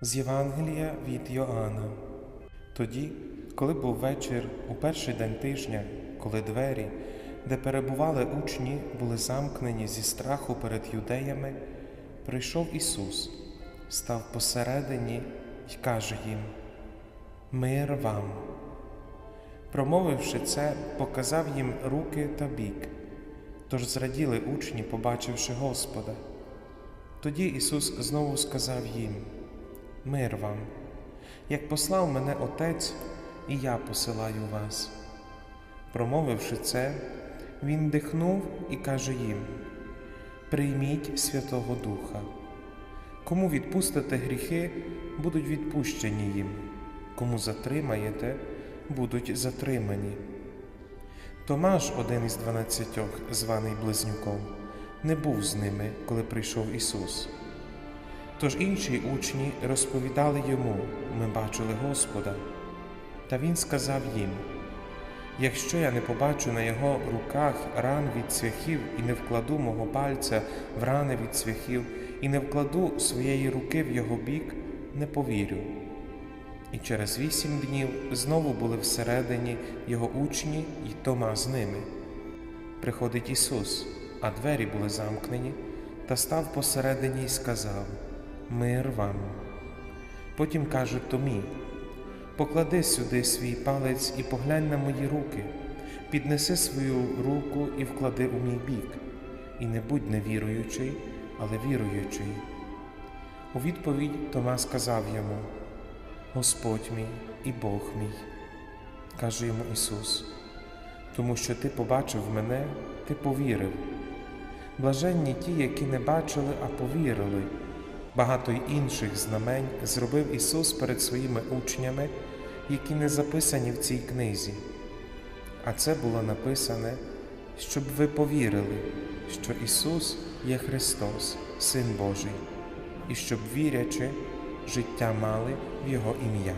З Євангелія від Йоанна. Тоді, коли був вечір у перший день тижня, коли двері, де перебували учні, були замкнені зі страху перед юдеями, прийшов Ісус, став посередині й каже їм: Мир вам. Промовивши це, показав їм руки та бік. Тож зраділи учні, побачивши Господа. Тоді Ісус знову сказав їм: Мир вам, як послав мене Отець, і я посилаю вас. Промовивши це, Він дихнув і каже їм: Прийміть Святого Духа. Кому відпустите гріхи, будуть відпущені їм, кому затримаєте, будуть затримані. Томаш, один із дванадцятьох, званий Близнюком, не був з ними, коли прийшов Ісус. Тож інші учні розповідали йому: Ми бачили Господа. Та Він сказав їм: Якщо я не побачу на його руках ран від цвяхів і не вкладу мого пальця в рани від цвяхів, і не вкладу своєї руки в його бік, не повірю. І через вісім днів знову були всередині його учні й Тома з ними. Приходить Ісус, а двері були замкнені, та став посередині й сказав: Мир вам. Потім каже Томі: Поклади сюди свій палець і поглянь на мої руки, піднеси свою руку і вклади у мій бік, і не будь невіруючий, але віруючий. У відповідь Тома сказав йому: Господь мій і Бог мій, каже йому Ісус, тому що Ти побачив мене, Ти повірив. Блаженні ті, які не бачили, а повірили. Багато й інших знамень зробив Ісус перед своїми учнями, які не записані в цій книзі. А це було написане, щоб ви повірили, що Ісус є Христос, Син Божий, і щоб, вірячи, життя мали в Його ім'я.